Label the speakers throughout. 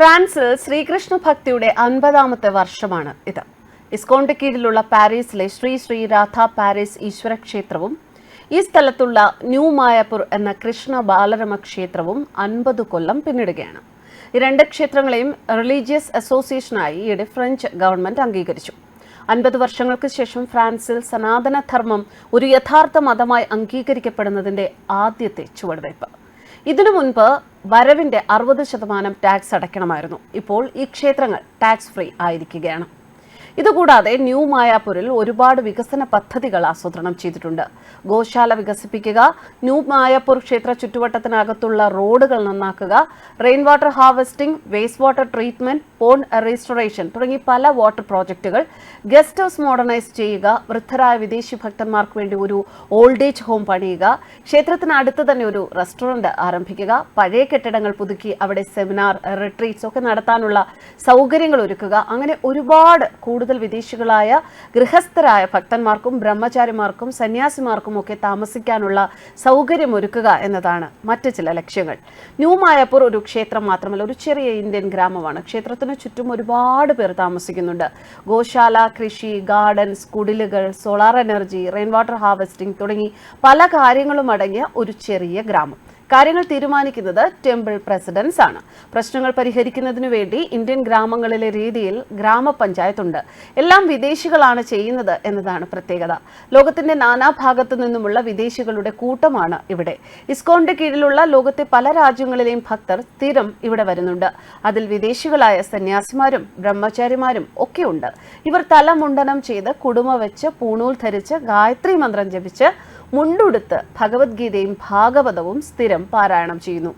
Speaker 1: ഫ്രാൻസിൽ ശ്രീകൃഷ്ണ ഭക്തിയുടെ അൻപതാമത്തെ വർഷമാണ് ഇത്. ഇസ്കോണിന്റെ കീഴിലുള്ള പാരീസിലെ ശ്രീ ശ്രീ രാധ പാരീസ് ഈശ്വര ക്ഷേത്രവും ഈ സ്ഥലത്തുള്ള ന്യൂ മായാപുർ എന്ന കൃഷ്ണ ബാലരമ ക്ഷേത്രവും അൻപത് കൊല്ലം പിന്നിടുകയാണ്. ഈ രണ്ട് ക്ഷേത്രങ്ങളെയും റിലീജിയസ് അസോസിയേഷനായി ഈയിടെ ഫ്രഞ്ച് ഗവൺമെന്റ് അംഗീകരിച്ചു. അൻപത് വർഷങ്ങൾക്ക് ശേഷം ഫ്രാൻസിൽ സനാതനധർമ്മം ഒരു യഥാർത്ഥ മതമായി അംഗീകരിക്കപ്പെടുന്നതിന്റെ ആദ്യത്തെ ചുവടുവയ്പ്. ഇതിനു മുൻപ് വരവിന്റെ അറുപത് ശതമാനം ടാക്സ് അടയ്ക്കണമായിരുന്നു. ഇപ്പോൾ ഈ ക്ഷേത്രങ്ങൾ ടാക്സ് ഫ്രീ ആയിരിക്കുകയാണ്. ഇതുകൂടാതെ ന്യൂ മായാപൂരിൽ ഒരുപാട് വികസന പദ്ധതികൾ ആസൂത്രണം ചെയ്തിട്ടുണ്ട്. ഗോശാല വികസിപ്പിക്കുക ന്യൂ മായാപൂർ ക്ഷേത്ര ചുറ്റുവട്ടത്തിനകത്തുള്ള റോഡുകൾ നന്നാക്കുക rain water harvesting waste water treatment pond restoration തുടങ്ങി പല വാട്ടർ പ്രോജക്റ്റുകൾ ഗസ്റ്റ് ഹൗസ് മോഡേണൈസ് ചെയ്യുക വൃദ്ധരായ വിദേശി ഭക്തന്മാർക്ക് വേണ്ടി ഒരു ഓൾഡ് ഏജ് ഹോം പണിയുക ക്ഷേത്രത്തിനടുത്ത് തന്നെ ഒരു റെസ്റ്റോറന്റ് ആരംഭിക്കുക പഴയ കെട്ടിടങ്ങൾ പുതുക്കി അവിടെ സെമിനാർ റിട്രീറ്റ്സ് ഒക്കെ നടത്താനുള്ള സൗകര്യങ്ങൾ ഒരുക്കുക അങ്ങനെ ഒരുപാട് കൂടുതൽ വിദേശികളായ ഗൃഹസ്ഥരായ ഭക്തന്മാർക്കും ബ്രഹ്മചാരിമാർക്കും സന്യാസിമാർക്കും ഒക്കെ താമസിക്കാനുള്ള സൗകര്യം ഒരുക്കുക എന്നതാണ് മറ്റ് ചില ലക്ഷ്യങ്ങൾ. ന്യൂ മായാപ്പൂർ ഒരു ക്ഷേത്രം മാത്രമല്ല ഒരു ചെറിയ ഇന്ത്യൻ ഗ്രാമമാണ്. ക്ഷേത്രത്തിന് ചുറ്റും ഒരുപാട് പേർ താമസിക്കുന്നുണ്ട്. ഗോശാല കൃഷി gardens കുടിലുകൾ solar energy rain water harvesting തുടങ്ങി പല കാര്യങ്ങളും അടങ്ങിയ ഒരു ചെറിയ ഗ്രാമം. കാര്യങ്ങൾ തീരുമാനിക്കുന്നത് ടെമ്പിൾ പ്രസിഡൻസ് ആണ് പ്രശ്നങ്ങൾ പരിഹരിക്കുന്നതിനു വേണ്ടി ഇന്ത്യൻ ഗ്രാമങ്ങളിലെ രീതിയിൽ ഗ്രാമപഞ്ചായത്ത് ഉണ്ട് എല്ലാം വിദേശികളാണ് ചെയ്യുന്നത് എന്നതാണ് പ്രത്യേകത. ലോകത്തിന്റെ നാനാഭാഗത്തു നിന്നുമുള്ള വിദേശികളുടെ കൂട്ടമാണ് ഇവിടെ. ഇസ്കോണിന്റെ കീഴിലുള്ള ലോകത്തെ പല രാജ്യങ്ങളിലെയും ഭക്തർ സ്ഥിരം ഇവിടെ വരുന്നുണ്ട്. അതിൽ വിദേശികളായ സന്യാസിമാരും ബ്രഹ്മചാരിമാരും ഒക്കെയുണ്ട്. ഇവർ തലമുണ്ടനം ചെയ്ത് കുടുമ വെച്ച് പൂണൂൽ ധരിച്ച് ഗായത്രി മന്ത്രം ജപിച്ച് മുണ്ടുടുത്ത് ഭഗവത്ഗീതയും ഭാഗവതവും സ്ഥിരം പാരായണം ചെയ്യുന്നു.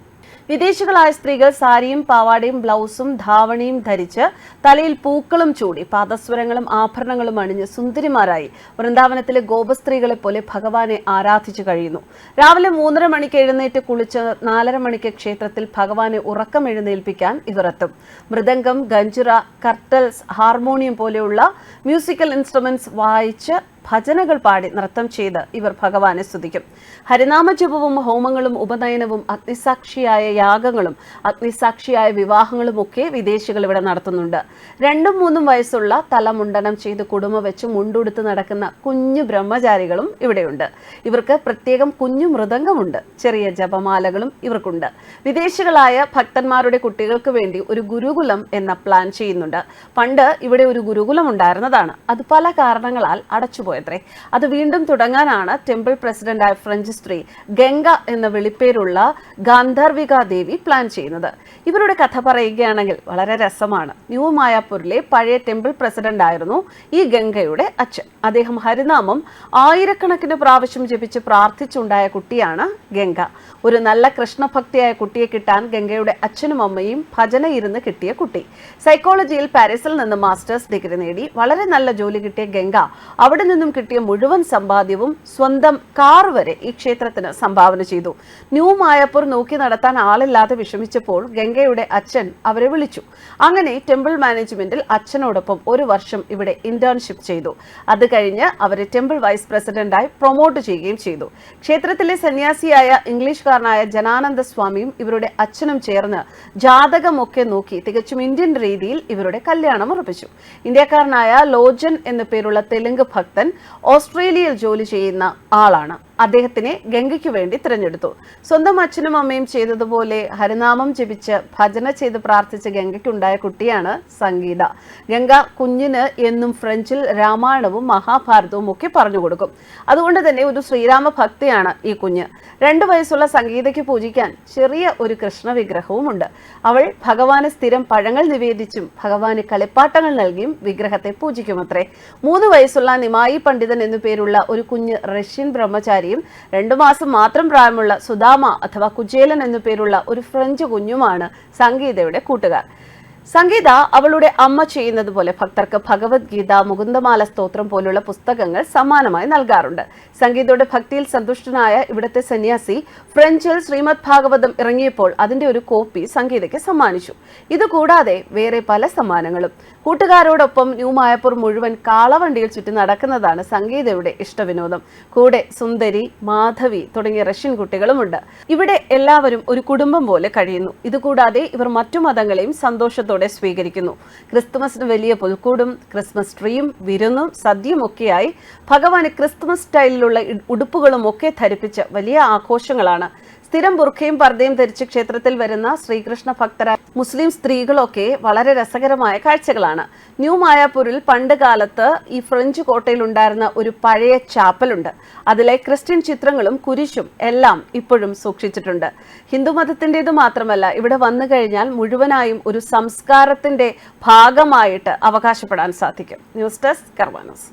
Speaker 1: വിദേശികളായ സ്ത്രീകൾ സാരിയും പാവാടയും ബ്ലൗസും ധാവണിയും ധരിച്ച് തലയിൽ പൂക്കളും ചൂടി പാദസ്വരങ്ങളും ആഭരണങ്ങളും അണിഞ്ഞ് സുന്ദരിമാരായി വൃന്ദാവനത്തിലെ ഗോപസ്ത്രീകളെ പോലെ ഭഗവാനെ ആരാധിച്ചു കഴിയുന്നു. രാവിലെ മൂന്നര മണിക്ക് എഴുന്നേറ്റ് കുളിച്ച് നാലര മണിക്ക് ക്ഷേത്രത്തിൽ ഭഗവാനെ ഉറക്കം എഴുന്നേൽപ്പിക്കാൻ ഇവർ എത്തും മൃദംഗം ഗഞ്ചുറ കർട്ടൽസ് ഹാർമോണിയം പോലെയുള്ള മ്യൂസിക്കൽ ഇൻസ്ട്രുമെന്റ്സ് വായിച്ച് ഭജനകൾ പാടി നൃത്തം ചെയ്ത് ഇവർ ഭഗവാനെ സ്തുതിക്കും. ഹരിനാമജപവും ഹോമങ്ങളും ഉപനയനവും അഗ്നിസാക്ഷിയായ യാഗങ്ങളും അഗ്നിസാക്ഷിയായ വിവാഹങ്ങളും ഒക്കെ വിദേശികൾ ഇവിടെ നടത്തുന്നുണ്ട്. രണ്ടും മൂന്നും വയസ്സുള്ള തലമുണ്ടനം ചെയ്ത് കുടുംബം വെച്ച് മുണ്ടുടുത്ത് നടക്കുന്ന കുഞ്ഞു ബ്രഹ്മചാരികളും ഇവിടെയുണ്ട്. ഇവർക്ക് പ്രത്യേകം കുഞ്ഞു മൃദംഗമുണ്ട്. ചെറിയ ജപമാലകളും ഇവർക്കുണ്ട്. വിദേശികളായ ഭക്തന്മാരുടെ കുട്ടികൾക്ക് വേണ്ടി ഒരു ഗുരുകുലം എന്ന പ്ലാൻ ചെയ്യുന്നുണ്ട്. പണ്ട് ഇവിടെ ഒരു ഗുരുകുലം ഉണ്ടായിരുന്നതാണ്. അത് പല കാരണങ്ങളാൽ അടച്ചുപോയത്രേ അത് വീണ്ടും തുടങ്ങാനാണ് ടെമ്പിൾ പ്രസിഡന്റായ ഫ്രഞ്ച് സ്ത്രീ ഗംഗ എന്ന വിളിപ്പേരുള്ള ഗാന്ധർവിക ദേവി പ്ലാൻ ചെയ്യുന്നത്. ഇവരുടെ കഥ പറയുകയാണെങ്കിൽ വളരെ രസമാണ്. ന്യൂ മായാപൂരിലെ പഴയ ടെമ്പിൾ പ്രസിഡന്റ് ആയിരുന്നു ഈ ഗംഗയുടെ അച്ഛൻ. അദ്ദേഹം ഹരിനാമം ആയിരക്കണക്കിന് പ്രാവശ്യം ജപിച്ച് പ്രാർത്ഥിച്ചുണ്ടായ കുട്ടിയാണ് ഗംഗ. ഒരു നല്ല കൃഷ്ണഭക്തിയായ കുട്ടിയെ കിട്ടാൻ ഗംഗയുടെ അച്ഛനും അമ്മയും ഭജന ഇരുന്ന് കിട്ടിയ കുട്ടി. സൈക്കോളജിയിൽ പാരീസിൽ നിന്ന് മാസ്റ്റേഴ്സ് ഡിഗ്രി നേടി. വളരെ നല്ല ജോലി കിട്ടിയ ഗംഗ അവിടെ നിന്നും കിട്ടിയ മുഴുവൻ സമ്പാദ്യവും സ്വന്തം കാർ വരെ ഈ ക്ഷേത്രത്തിന് സംഭാവന ചെയ്തു. ന്യൂ മായപ്പൂർ നോക്കി നടത്താൻ ആളില്ലാതെ വിഷമിച്ചപ്പോൾ ഗംഗയുടെ അച്ഛൻ അവരെ വിളിച്ചു. അങ്ങനെ ടെമ്പിൾ മാനേജ്മെന്റിൽ അച്ഛനോടൊപ്പം ഒരു വർഷം ഇവിടെ ഇന്റേൺഷിപ്പ് ചെയ്തു. അത് കഴിഞ്ഞ് അവരെ ടെമ്പിൾ വൈസ് പ്രസിഡന്റായി പ്രൊമോട്ട് ചെയ്യുകയും ചെയ്തു. ക്ഷേത്രത്തിലെ സന്യാസിയായ ഇംഗ്ലീഷുകാരനായ ജനാനന്ദ സ്വാമിയും ഇവരുടെ അച്ഛനും ചേർന്ന് ജാതകമൊക്കെ നോക്കി തികച്ചും ഇന്ത്യൻ രീതിയിൽ ഇവരുടെ കല്യാണം ഉറപ്പിച്ചു. ഇന്ത്യക്കാരനായ ലോജൻ എന്നു പേരുള്ള തെലുങ്ക് ഭക്തൻ ഓസ്ട്രേലിയയിൽ ജോലി ചെയ്യുന്ന ആളാണ്. അദ്ദേഹത്തിനെ ഗംഗയ്ക്ക് വേണ്ടി തിരഞ്ഞെടുത്തു. സ്വന്തം അച്ഛനും അമ്മയും ചെയ്തതുപോലെ ഹരിനാമം ജപിച്ച് ഭജന ചെയ്ത് പ്രാർത്ഥിച്ച ഗംഗയ്ക്കുണ്ടായ കുട്ടിയാണ് സംഗീത. ഗംഗ കുഞ്ഞിന് എന്നും ഫ്രഞ്ചിൽ രാമായണവും മഹാഭാരതവും ഒക്കെ പറഞ്ഞു കൊടുക്കും. അതുകൊണ്ട് തന്നെ ഒരു ശ്രീരാമ ഭക്തിയാണ് ഈ കുഞ്ഞ്. രണ്ടു വയസ്സുള്ള സംഗീതയ്ക്ക് പൂജിക്കാൻ ചെറിയ ഒരു കൃഷ്ണ വിഗ്രഹവും ഉണ്ട് അവൾ ഭഗവാന് സ്ഥിരം പഴങ്ങൾ നിവേദിച്ചും ഭഗവാന് കളിപ്പാട്ടങ്ങൾ നൽകിയും വിഗ്രഹത്തെ പൂജിക്കുമത്രേ. മൂന്ന് വയസ്സുള്ള നിമായി പണ്ഡിതൻ എന്നു പേരുള്ള ഒരു കുഞ്ഞ് റഷ്യൻ ബ്രഹ്മചാരിയും രണ്ടു മാസം മാത്രം പ്രായമുള്ള സുദാമ അഥവാ കുചേലൻ എന്നു പേരുള്ള ഒരു ഫ്രഞ്ച് കുഞ്ഞുമാണ് സംഗീതയുടെ കൂട്ടുകാർ. സംഗീത അവളുടെ അമ്മ ചെയ്യുന്നത് പോലെ ഭക്തർക്ക് ഭഗവത്ഗീത മുകുന്ദമാല സ്തോത്രം പോലുള്ള പുസ്തകങ്ങൾ സമ്മാനമായി നൽകാറുണ്ട്. സംഗീതയുടെ ഭക്തിയിൽ സന്തുഷ്ടനായ ഇവിടുത്തെ സന്യാസി ഫ്രഞ്ചിൽ ശ്രീമദ് ഭാഗവതം ഇറങ്ങിയപ്പോൾ അതിന്റെ ഒരു കോപ്പി സംഗീതയ്ക്ക് സമ്മാനിച്ചു. ഇതുകൂടാതെ വേറെ പല സമ്മാനങ്ങളും. കൂട്ടുകാരോടൊപ്പം ന്യൂ മായപ്പൂർ മുഴുവൻ കാളവണ്ടിയിൽ ചുറ്റി നടക്കുന്നതാണ് സംഗീതയുടെ ഇഷ്ടവിനോദം. കൂടെ സുന്ദരി മാധവി തുടങ്ങിയ റഷ്യൻ കുട്ടികളുമുണ്ട്. ഇവിടെ എല്ലാവരും ഒരു കുടുംബം പോലെ കഴിയുന്നു. ഇതുകൂടാതെ ഇവർ മറ്റു മതങ്ങളെയും സന്തോഷത്തോടെ സ്വീകരിക്കുന്നു. ക്രിസ്തുമസിന് വലിയ പുൽക്കൂടും ക്രിസ്മസ് ട്രീയും വിരുന്നും സദ്യയും ഒക്കെയായി ഭഗവാന് ക്രിസ്തുമസ് സ്റ്റൈലിലുള്ള ഉടുപ്പുകളും ഒക്കെ ധരിപ്പിച്ച് വലിയ ആഘോഷങ്ങളാണ് സ്ഥിരം ബുർഖയും പർദ്ദയും ധരിച്ച് ക്ഷേത്രത്തിൽ വരുന്ന ശ്രീകൃഷ്ണ ഭക്തരായ മുസ്ലിം സ്ത്രീകളൊക്കെ വളരെ രസകരമായ കാഴ്ചകളാണ്. ന്യൂ മായാപൂരിൽ പണ്ട് കാലത്ത് ഈ ഫ്രഞ്ച് കോട്ടയിൽ ഉണ്ടായിരുന്ന ഒരു പഴയ ചാപ്പലുണ്ട്. അതിലെ ക്രിസ്ത്യൻ ചിത്രങ്ങളും കുരിശും എല്ലാം ഇപ്പോഴും സൂക്ഷിച്ചിട്ടുണ്ട്. ഹിന്ദുമതത്തിന്റെത് മാത്രമല്ല ഇവിടെ വന്നു കഴിഞ്ഞാൽ മുഴുവനായും ഒരു സംസ്കാരത്തിന്റെ ഭാഗമായിട്ട് അവകാശപ്പെടാൻ സാധിക്കും. News desk കർവാനോസ്